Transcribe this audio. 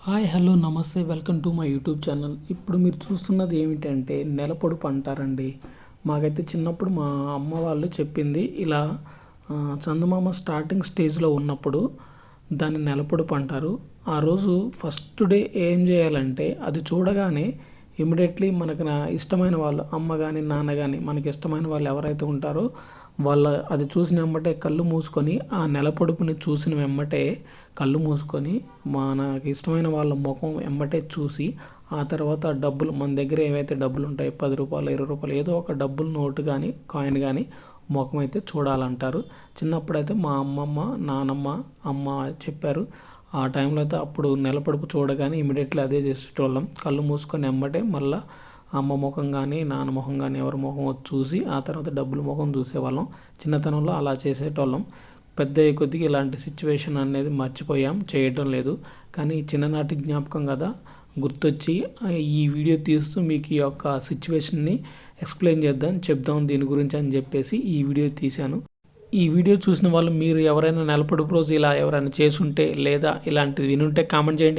Hi hello నమస్తే welcome to my YouTube channel. ఇప్పుడు మీరు చూస్తున్నది ఏమిటంటే నెలపొడుపు అంటారండి మాకైతే చిన్నప్పుడు మా అమ్మ వాళ్ళు చెప్పింది ఇలా చందమామ స్టార్టింగ్ స్టేజ్లో ఉన్నప్పుడు దాన్ని నెలపొడుపు అంటారు ఆ రోజు ఫస్ట్ డే ఏం చేయాలంటే అది చూడగానే ఇమీడియట్లీ మనకు నా ఇష్టమైన వాళ్ళు అమ్మ కానీ నాన్న కానీ మనకి ఇష్టమైన వాళ్ళు ఎవరైతే ఉంటారో వాళ్ళ అది చూసిన వెంబటే కళ్ళు మూసుకొని ఆ నెలపొడుపుని చూసిన వెంబటే కళ్ళు మూసుకొని మనకి ఇష్టమైన వాళ్ళ ముఖం వెంబటే చూసి ఆ తర్వాత డబ్బులు మన దగ్గర ఏవైతే డబ్బులు ఉంటాయో పది రూపాయలు ఇరవై రూపాయలు ఏదో ఒక డబ్బులు నోటు కానీ కాయిన్ కానీ ముఖం అయితే చూడాలంటారు. చిన్నప్పుడైతే మా అమ్మమ్మ నానమ్మ అమ్మ చెప్పారు ఆ టైంలో అయితే అప్పుడు నిలపడుపు చూడగానే ఇమీడియట్లీ అదే చేసేటోళ్ళం. కళ్ళు మూసుకొని వెంబటే మళ్ళీ అమ్మ ముఖం కానీ నాన్న ముఖం కానీ ఎవరి ముఖం చూసి ఆ తర్వాత డబ్బుల ముఖం చూసేవాళ్ళం. చిన్నతనంలో అలా చేసేటోళ్ళం. పెద్ద కొద్దిగా ఇలాంటి సిచ్యువేషన్ అనేది మర్చిపోయాం చేయటం లేదు. కానీ చిన్ననాటి జ్ఞాపకం కదా గుర్తొచ్చి ఈ వీడియో తీస్తూ మీకు ఈ యొక్క సిచ్యువేషన్ని ఎక్స్ప్లెయిన్ చేద్దాం చెప్దాం దీని గురించి అని చెప్పేసి ఈ వీడియో తీశాను. ఈ వీడియో చూసిన వాళ్ళు మీరు ఎవరైనా నెలపొడుపు రోజు ఇలా ఎవరైనా చేసుంటే లేదా ఇలాంటిది వినుంటే కామెంట్ చేయండి.